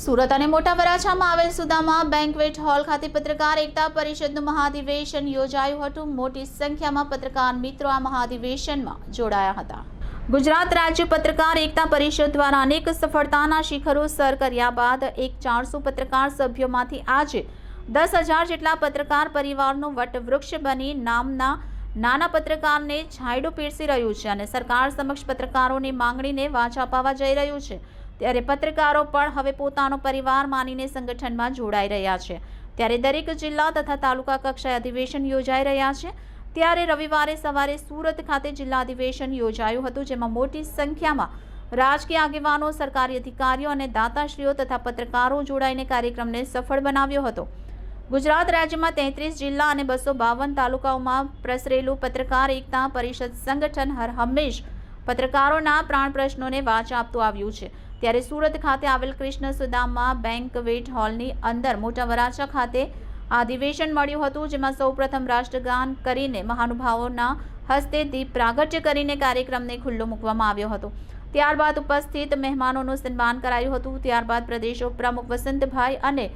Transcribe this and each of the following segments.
સુરત અને મોટા વરાછામાં આવેલ સુદામા બેન્ક્વેટ હોલ ખાતે પત્રકાર એકતા પરિષદનું મહાધિવેશન યોજાયું હતું. મોટી સંખ્યામાં પત્રકાર મિત્રો આ મહાધિવેશનમાં જોડાયા હતા. ગુજરાત રાજ્ય પત્રકાર એકતા પરિષદ દ્વારા અનેક સફળતાના શિખરો સર કર્યા બાદ એક ચારસો પત્રકાર સભ્યોમાંથી આજે દસ હજાર જેટલા પત્રકાર પરિવારનું વટવૃક્ષ બની નામના નાના પત્રકારને છાંયડું પીરસી રહ્યું છે અને સરકાર સમક્ષ પત્રકારોની માંગણીને વાંચા અપાવા જઈ રહ્યું છે. ત્યારે પત્રકારો પણ હવે પોતાનો પરિવાર માનીને સંગઠનમાં જોડાઈ રહ્યા છે. ત્યારે દરેક જિલ્લા તથા તાલુકા કક્ષાએ અધિવેશન યોજાઈ રહ્યા છે. ત્યારે રવિવારે સવારે સુરત ખાતે જિલ્લા અધિવેશન યોજાયું હતું, જેમાં મોટી સંખ્યામાં રાજકીય આગેવાનો, સરકારી અધિકારીઓ અને દાતાશ્રીઓ તથા પત્રકારો જોડાઈને કાર્યક્રમને સફળ બનાવ્યો હતો. ગુજરાત રાજ્યમાં તેત્રીસ જિલ્લા અને બસો બાવન તાલુકાઓમાં પ્રસરેલું પત્રકાર એકતા પરિષદ સંગઠન હર હંમેશ પત્રકારોના પ્રાણ પ્રશ્નોને વાંચ આપતું આવ્યું છે. ત્યારે સુરત ખાતે આવેલ કૃષ્ણ સુદામા વેટ હોલની અંદર મોટા વરાછા ખાતે આ અધિવેશન મળ્યું હતું, જેમાં સૌપ્રથમ રાષ્ટ્રગાન કરીને મહાનુભાવોના હસ્તે દીપ પ્રાગટ્ય કરીને કાર્યક્રમને ખુલ્લો મૂકવામાં આવ્યો હતો. ત્યારબાદ ઉપસ્થિત મહેમાનોનું સન્માન કરાયું હતું. ત્યારબાદ પ્રદેશ ઉપપ્રમુખ વસંતભાઈ અને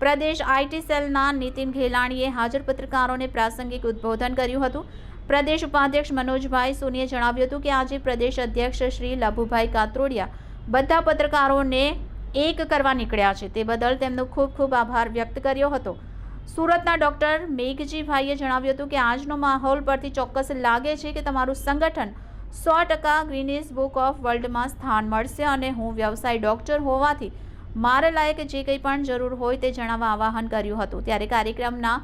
પ્રદેશ આઈટી સેલના નીતિન ઘેલાણીએ હાજર પત્રકારોને પ્રાસંગિક ઉદ્બોધન કર્યું હતું. પ્રદેશ ઉપાધ્યક્ષ મનોજભાઈ સોનીએ જણાવ્યું હતું કે આજે પ્રદેશ અધ્યક્ષ શ્રી લભુભાઈ કાત્રોડિયા બધા પત્રકારોને એક કરવા નીકળ્યા છે. તે બદલ તેમનો ખૂબ ખૂબ આભાર વ્યક્ત કર્યો હતો. સુરતના ડૉક્ટર મેઘજીભાઈએ જણાવ્યું હતું કે આજનો માહોલ પરથી ચોક્કસ લાગે છે કે તમારું સંગઠન સો ટકા ગ્રીનિસ બુક ઓફ વર્લ્ડમાં સ્થાન મળશે અને હું વ્યવસાય ડોક્ટર હોવાથી મારા લાયક જે કંઈ પણ જરૂર હોય તે જણાવવા આવાહન કર્યું હતું. ત્યારે કાર્યક્રમના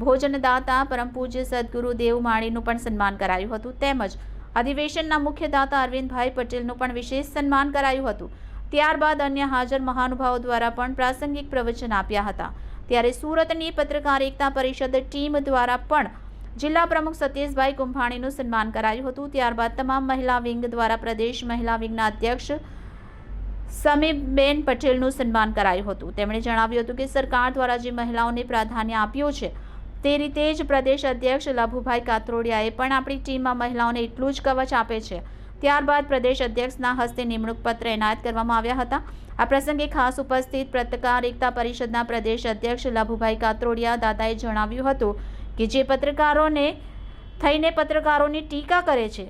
ભોજનદાતા, પરમ પૂજ્ય સદગુરુ દેવ માળીનું પણ સન્માન કરાયું હતું. તેમજ અધિવેશનના મુખ્ય દાતા અરવિંદભાઈ પટેલનું પણ વિશેષ સન્માન કરાયું હતું. ત્યારબાદ અન્ય હાજર મહાનુભાવો દ્વારા પણ પ્રાસંગિક પ્રવચન આપ્યા હતા. ત્યારે સુરતની પત્રકાર એકતા પરિષદ ટીમ દ્વારા પણ જિલ્લા પ્રમુખ સતીશભાઈ કુંભાણીનું સન્માન કરાયું હતું. ત્યારબાદ તમામ મહિલા વિંગ દ્વારા પ્રદેશ મહિલા વિંગના અધ્યક્ષ સમીબેન પટેલનું સન્માન કરાયું હતું. તેમણે જણાવ્યું હતું કે સરકાર દ્વારા જે મહિલાઓને પ્રાધાન્ય આપ્યું છે તે રીતે જ પ્રદેશ અધ્યક્ષ લભુભાઈ કાત્રોડિયાએ પણ આપણી ટીમમાં મહિલાઓને એટલું જ કવચ આપે છે. ત્યારબાદ પ્રદેશ અધ્યક્ષના હસ્તે નિમણૂક પત્ર એનાયત કરવામાં આવ્યા હતા. આ પ્રસંગે ખાસ ઉપસ્થિત પત્રકાર એકતા પરિષદના પ્રદેશ અધ્યક્ષ લભુભાઈ કાત્રોડિયા દાદાએ જણાવ્યું હતું કે જે પત્રકારોને થઈને પત્રકારોની ટીકા કરે છે,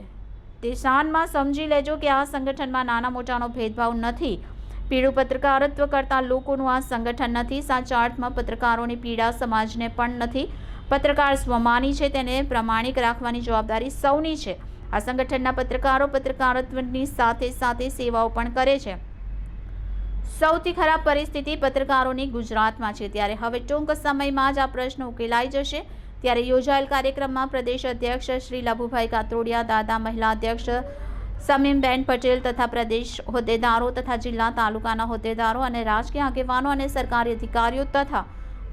તે શાનમાં સમજી લેજો કે આ સંગઠનમાં નાના મોટાનો ભેદભાવ નથી. પીળું પત્રકારત્વ કરતા લોકોનું આ સંગઠન નથી, સાચા અર્થમાં પત્રકારોની પીડા સમાજને પણ નથી. પત્રકાર સ્વમાની છે, તેને પ્રમાણિક રાખવાની જવાબદારી સૌની છે. આ સંગઠનના પત્રકારો પત્રકારત્વની સાથે સાથે સેવાઓ પણ કરે છે. સૌથી ખરાબ પરિસ્થિતિ પત્રકારોની ગુજરાતમાં છે. ત્યારે હવે ટૂંક સમયમાં જ આ પ્રશ્ન ઉકેલાઈ જશે. ત્યારે યોજાયેલ કાર્યક્રમમાં પ્રદેશ અધ્યક્ષ શ્રી લભુભાઈ કાતોડિયા, દાદા મહિલા અધ્યક્ષ સમીમબેન પટેલ તથા પ્રદેશ હોદ્દેદારો તથા જિલ્લા તાલુકાના હોદ્દેદારો અને રાજકીય આગેવાનો અને સરકારી અધિકારીઓ તથા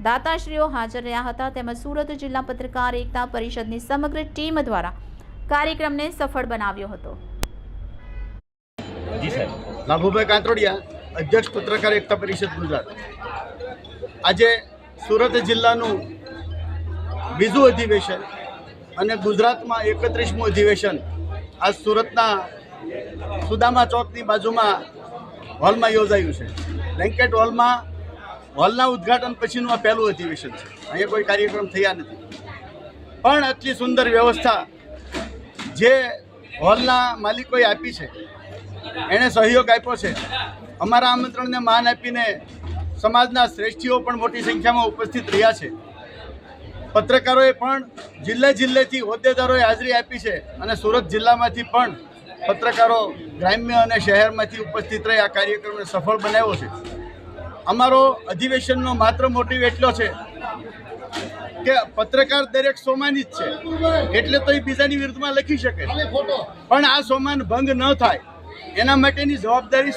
દાતાશ્રીઓ હાજર રહ્યા હતા. તેમજ સુરત જિલ્લા પત્રકાર એકતા પરિષદની સમગ્ર ટીમ દ્વારા કાર્યક્રમને સફળ બનાવ્યો હતો. લાભુભાઈ કાંતરોડિયા અધ્યક્ષ પત્રકાર એકતા પરિષદ ગુજરાત. આજે સુરત જિલ્લાનું બીજું અધિવેશન અને ગુજરાતમાં એકત્રીસમું અધિવેશન આજ સુરતના સુદામા ચોકની બાજુમાં હોલમાં યોજાયું છે. બેન્કેટ હોલમાં હોલના ઉદ્ઘાટન પછીનું આ પહેલું અધિવેશન છે. અહીંયા કોઈ કાર્યક્રમ થયા નથી. પણ આટલી સુંદર વ્યવસ્થા જે હોલના માલિકોએ આપી છે, એણે સહયોગ આપ્યો છે, અમારા આમંત્રણને માન આપીને સમાજના શ્રેષ્ઠીઓ પણ મોટી સંખ્યામાં ઉપસ્થિત રહ્યા છે. પત્રકારોએ પણ જિલ્લે જિલ્લેથી હોદ્દેદારોએ હાજરી આપી છે અને સુરત જિલ્લામાંથી પણ પત્રકારો ગ્રામ્ય અને શહેરમાંથી ઉપસ્થિત રહી આ કાર્યક્રમને સફળ બનાવ્યો છે. અમારો અધિવેશનનો માત્ર મોટિવ એટલો છે કે પત્રકાર દરેક સોમાની જ છે. એટલે તો એ બીજાની વિરુદ્ધમાં લખી શકે પણ આ સોમાન ભંગ ન થાય. એના માટેની જવાબદારી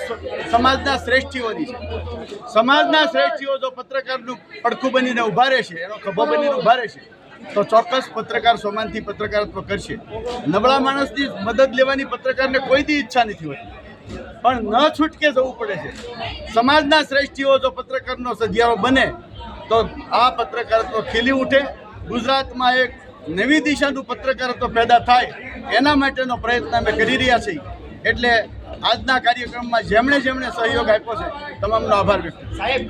સમાજના શ્રેષ્ઠીઓની છે. સમાજના શ્રેષ્ઠીઓ જો પત્રકારનું પડખું બનીને ઊભા રહેશે, એનો ખભો બનીને ઊભા રહેશે તો ચોક્કસ પત્રકાર સોમાનથી પત્રકારત્વ કરશે નબળા માણસની મદદ લેવાની પત્રકારને કોઈ દી ઈચ્છા નથી હોતી. પણ ન છૂટકે જવું પડે છે. સમાજના શ્રેષ્ઠીઓ જો પત્રકારનો સધિયારો બને, તો આ પત્રકારત્વ ખીલી ઉઠે. ગુજરાતમાં એક નવી દિશાનું પત્રકારત્વ પેદા થાય. એના માટેનો પ્રયત્ન અમે કરી રહ્યા છીએ. એટલે આજના કાર્યક્રમમાં જેમણે જેમણે સહયોગ આપ્યો છે, તમામનો આભાર વ્યક્ત સાહેબ